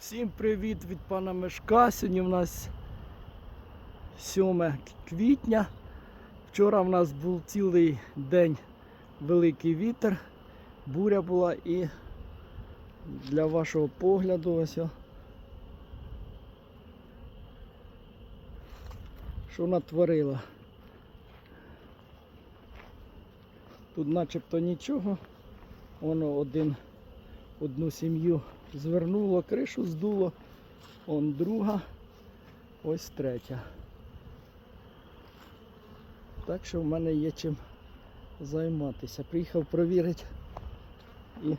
Всім привіт від пана Мешка. Сьогодні в нас 7 квітня. Вчора в нас був цілий день великий вітер, буря була і для вашого погляду ось. Що натворила. Тут начебто нічого. Воно один одну сім'ю звернуло, кришу здуло, он друга, ось третя. Так що в мене є чим займатися. Приїхав провірити і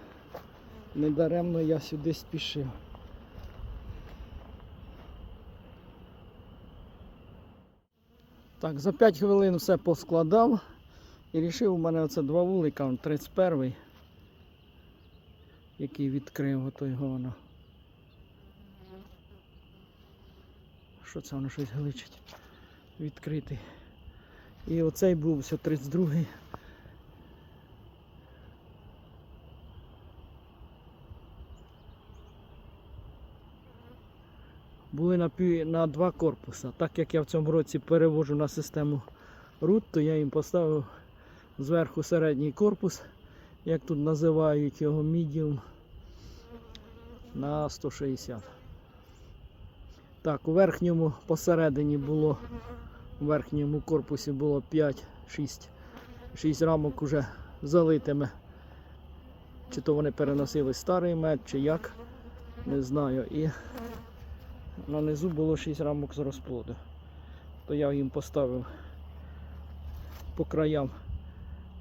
недаремно я сюди спішив. Так, за 5 хвилин все поскладав і вирішив у мене оце два вулика, он 31 який відкрив ото його воно. Що це воно щось гличить? Відкритий. І оцей був все 32-й. Були на, пів, на два корпуса. Так як я в цьому році перевожу на систему RUT, то я їм поставив зверху середній корпус, як тут називають його medium на 160. Так, у верхньому посередині було, у верхньому корпусі було 5, 6, 6 рамок уже залитими. Чи то вони переносили старий мед, чи як, не знаю. І на низу було 6 рамок з розплоду. То я їм поставив по краям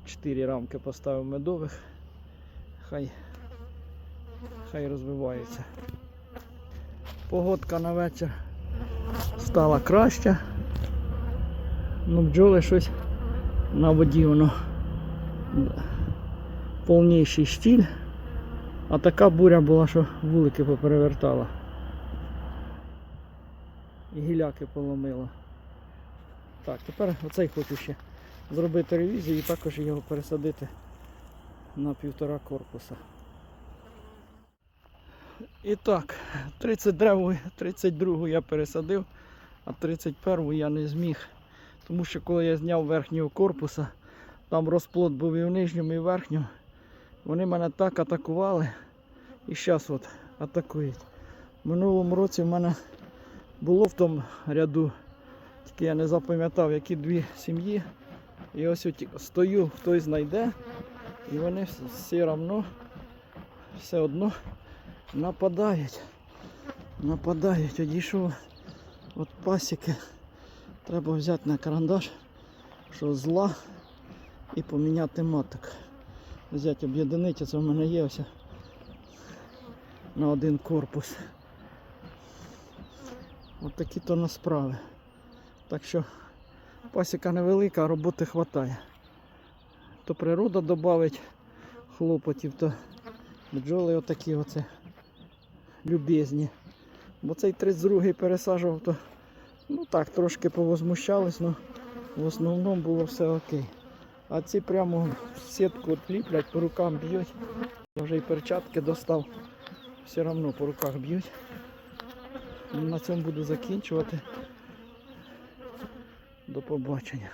4 рамки поставив медових. Хай хай розвивається. Погодка на вечір стала краща. Ну, бджоли щось на воді воно повніший штіль. А така буря була, що вулики поперевертала. І гіляки поломила. Так, тепер оцей хочу ще зробити ревізію і також його пересадити на півтора корпуса. І так, 32 32 я пересадив, а 31 я не зміг. Тому що коли я зняв верхнього корпуса, там розплод був і в нижньому, і в верхньому. Вони мене так атакували. І зараз от атакують. Минулому році в мене було в тому ряду, тільки я не запам'ятав, які дві сім'ї. І ось стою, хтось знайде, і вони все одно, все одно нападають. Нападають, одійшов от пасіки. Треба взяти на карандаш, що зла і поміняти маток. Взяти об'єднати, це в мене є ось на один корпус. От такі то на справи. Так що пасіка невелика, роботи вистачає. То природа додавить хлопотів, то бджоли отакі оце любезні. Бо цей 32-й пересаджував, то ну так, трошки повозмущались, але в основному було все окей. А ці прямо сітку от по рукам б'ють. Я вже і перчатки достав. Все одно по руках б'ють. На цьому буду закінчувати. До побачення.